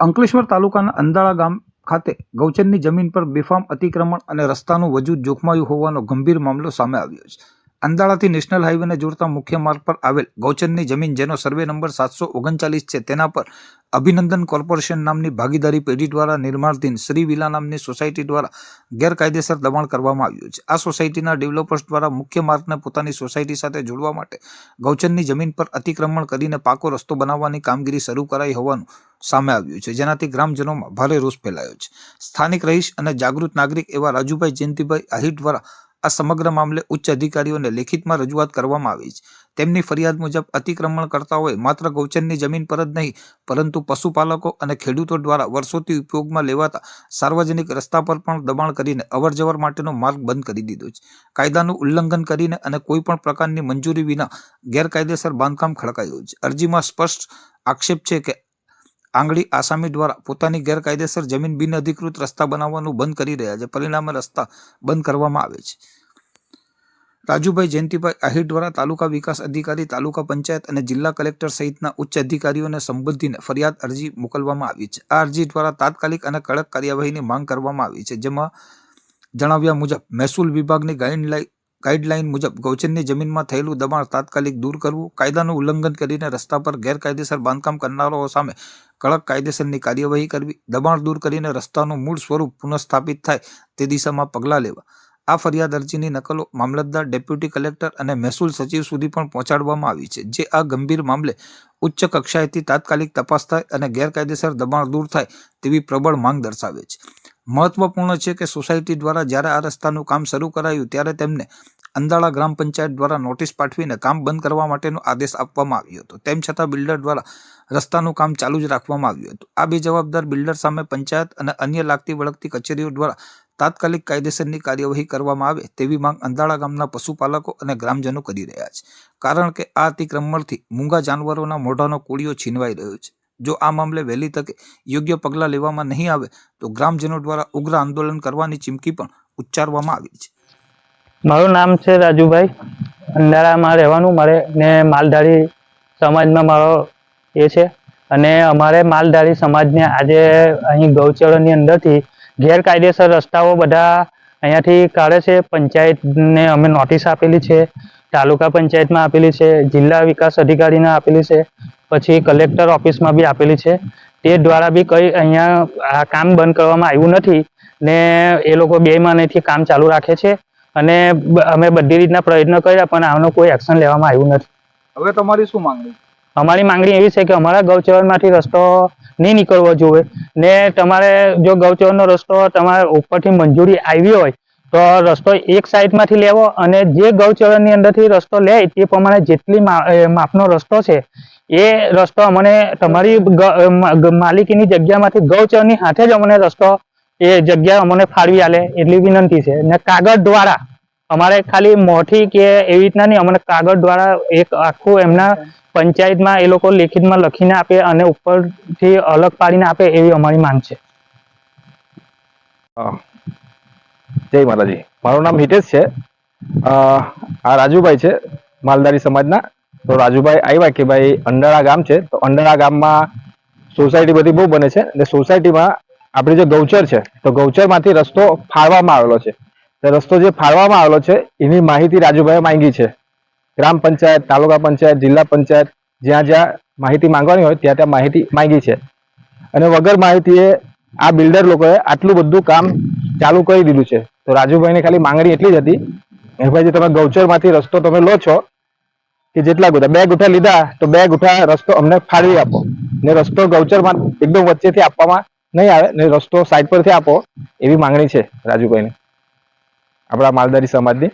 અંકલેશ્વર તાલુકાના અંદાળા ગામ ખાતે ગૌચરની જમીન પર બેફામ અતિક્રમણ અને રસ્તાનું વજૂદ જોખમાયું હોવાનો ગંભીર મામલો સામે આવ્યો છે. અંદાળાથી નેશનલ હાઈવેને જોડતા મુખ્ય માર્ગ પર આવેલ ગૌચરની જમીન, જેનો સર્વે નંબર સાતસો ઓગણચાલીસ છે, તેના પર અભિનંદન કોર્પોરેશન નામની ભાગીદારી પેઢી દ્વારા નિર્માણધીન શ્રી વિલા નામની સોસાયટી દ્વારા ગેરકાયદેસર દબાણ કરવામાં આવ્યું છે. આ સોસાયટીના ડેવલપર્સ દ્વારા મુખ્ય માર્ગને પોતાની સોસાયટી સાથે જોડવા માટે ગૌચરની જમીન પર અતિક્રમણ કરીને પાકો રસ્તો બનાવવાની કામગીરી શરૂ કરાઈ હોવાનું સામે આવ્યું છે, જેનાથી ગ્રામજનોમાં ભારે રોષ ફેલાયો છે. સ્થાનિક રહીશ અને જાગૃત નાગરિક એવા રાજુભાઈ જયંતિભાઈ આહિર દ્વારા આ સમગ્ર મામલે ઉચ્ચ અધિકારીઓને લેખિતમાં રજૂઆત કરવામાં આવી છે. તેમની ફરિયાદ મુજબ અતિક્રમણ કરતાઓએ માત્ર ગૌચરની જમીન પર જ નહીં, પરંતુ પશુપાલકો અને ખેડૂતો દ્વારા વર્ષોથી ઉપયોગમાં લેવાતા સાર્વજનિક રસ્તા પર પણ દબાણ કરીને અવરજવર માટેનો માર્ગ બંધ કરી દીધો છે. કાયદાનું ઉલ્લંઘન કરીને અને કોઈપણ પ્રકારની મંજૂરી વિના ગેરકાયદેસર બાંધકામ ખડકાયું છે. અરજીમાં સ્પષ્ટ આક્ષેપ છે કે આંગળી આસામી દ્વારા પોતાની ગેરકાયદેસર જમીન બિનઅધિકૃત રસ્તા બનાવવાનું બંધ કરી રહ્યા છે. પરિણામે રસ્તા બંધ કરવામાં આવે છે. રાજુભાઈ જયંતિભાઈ આહિર દ્વારા તાલુકા વિકાસ અધિકારી, તાલુકા પંચાયત અને જિલ્લા કલેક્ટર સહિતના ઉચ્ચ અધિકારીઓને સંબોધીને ફરિયાદ અરજી મોકલવામાં આવી છે. આ અરજી દ્વારા તાત્કાલિક અને કડક કાર્યવાહીની માંગ કરવામાં આવી છે, જેમાં જણાવ્યા મુજબ, મહેસૂલ વિભાગની ગાઈડલાઈન ગાઈડલાઈન મુજબ ગૌચરની જમીનમાં થયેલું દબાણ તાત્કાલિક દૂર કરવું, કાયદાનું ઉલ્લંઘન કરીને રસ્તા પર ગેરકાયદેસર બાંધકામ કરનારાઓ સામે કડક કાયદેસરની કાર્યવાહી કરવી, દબાણ દૂર કરીને રસ્તાનું મૂળ સ્વરૂપ પુનઃસ્થાપિત થાય તે દિશામાં પગલાં લેવા. આ ફરિયાદ અરજીની નકલો મામલતદાર, ડેપ્યુટી કલેક્ટર અને મહેસૂલ સચિવ સુધી પણ પહોંચાડવામાં આવી છે, જે આ ગંભીર મામલે ઉચ્ચ કક્ષાએથી તાત્કાલિક તપાસ થાય અને ગેરકાયદેસર દબાણ દૂર થાય તેવી પ્રબળ માંગ દર્શાવે છે. મહત્વપૂર્ણ છે કે સોસાયટી દ્વારા જ્યારે આ રસ્તાનું કામ શરૂ કરાયું ત્યારે તેમને અંદાળા ગ્રામ પંચાયત દ્વારા નોટિસ પાઠવીને કામ બંધ કરવા માટેનો આદેશ આપવામાં આવ્યો હતો. તેમ છતાં બિલ્ડર દ્વારા રસ્તાનું કામ ચાલુ જ રાખવામાં આવ્યું હતું. આ બે જવાબદાર બિલ્ડર સામે પંચાયત અને અન્ય લાગતી વળગતી કચેરીઓ દ્વારા તાત્કાલિક કાયદેસરની કાર્યવાહી કરવામાં આવે તેવી માંગ અંદાળા ગામના પશુપાલકો અને ગ્રામજનો કરી રહ્યા છે. કારણ કે આ અતિક્રમણથી મૂંગા જાનવરોના મોઢાનો કોળિયો છીનવાઈ રહ્યો છે. જો આ મામલે વહેલી તકે યોગ્ય પગલાં લેવામાં નહીં આવે, તો ગ્રામજનો દ્વારા ઉગ્ર આંદોલન કરવાની ચીમકી પણ ઉચ્ચારવામાં આવી છે. મારું નામ છે રાજુભાઈ. અંધારામાં રહેવાનું મારે ને માલધારી સમાજમાં મારો એ છે. અને અમારે માલધારી સમાજને આજે અહીં ગૌચરની અંદરથી ગેરકાયદેસર રસ્તાઓ બધા અહીંયાથી કાઢે છે. પંચાયતને અમે નોટિસ આપેલી છે. તાલુકા પંચાયતમાં આપેલી છે. જિલ્લા વિકાસ અધિકારીને આપેલી છે. પછી કલેક્ટર ઓફિસમાં બી આપેલી છે. તે દ્વારા બી કંઈ અહીંયા આ કામ બંધ કરવામાં આવ્યું નથી ને એ લોકો બે મહિનાથી કામ ચાલુ રાખે છે અને અમે બધી રીતના પ્રયત્ન કર્યા પણ આનો કોઈ એક્શન લેવામાં આવ્યું નથી. હવે તમારી શું માંગણી? અમારી માંગણી એવી છે કે અમારા ગૌચરણમાંથી રસ્તો નહીં નીકળવો જોઈએ ને તમારે જો ગૌચરણનો રસ્તો તમારે ઉપરથી મંજૂરી આવી હોય તો રસ્તો એક સાઈડમાંથી લેવો અને જે ગૌચરણની અંદરથી રસ્તો લે તે પ્રમાણે જેટલી માપનો રસ્તો છે એ રસ્તો અમને તમારી માલિકીની જગ્યામાંથી ગૌચરની હાથે જ અમને રસ્તો, એ જગ્યા અમને ફાળવી આલે એટલી વિનંતી છે. ને કાગળ દ્વારા, અમારે ખાલી મોઠી કે એવી રીતના નહીં, અમને કાગળ દ્વારા એક આખું એમના પંચાયતમાં એ લોકો લેખિતમાં લખીને આપે અને ઉપરથી અલગ પાડીને આપે એવી અમારી માંગ છે. જય માતાજી. મારું નામ હિતેશ છે. આ રાજુભાઈ છે, માલધારી સમાજના. તો રાજુભાઈ આવ્યા કે ભાઈ અંડાળા ગામ છે, તો અંડાળા ગામમાં સોસાયટી બધી બહુ બને છે અને સોસાયટીમાં આપણી જે ગૌચર છે, તો ગૌચરમાંથી રસ્તો ફાળવામાં આવેલો છે. તો રસ્તો જે ફાળવામાં આવેલો છે, એની માહિતી રાજુભાઈએ માંગી છે. ગ્રામ પંચાયત, તાલુકા પંચાયત, જિલ્લા પંચાયત, જ્યાં જ્યાં માહિતી માંગવાની હોય, ત્યાં ત્યાં માહિતી માંગી છે. અને વગર માહિતીએ આ બિલ્ડર લોકોએ આટલું બધું કામ ચાલુ કરી દીધું છે. તો રાજુભાઈની ખાલી માંગણી એટલી જ હતી કે ભાઈ તમે ગૌચરમાંથી રસ્તો તમે લો છો કે જેટલા ગુઠા બે ગુઠા લીધા તો બે ગુઠા રસ્તો અમને ફાળવી આપો. ને રસ્તો ગૌચરમાં એકદમ વચ્ચેથી આપવામાં નહીં આવે, ને રસ્તો સાઈડ પરથી આપો એવી માંગણી છે રાજુભાઈની. આપણા માલધારી સમાજની.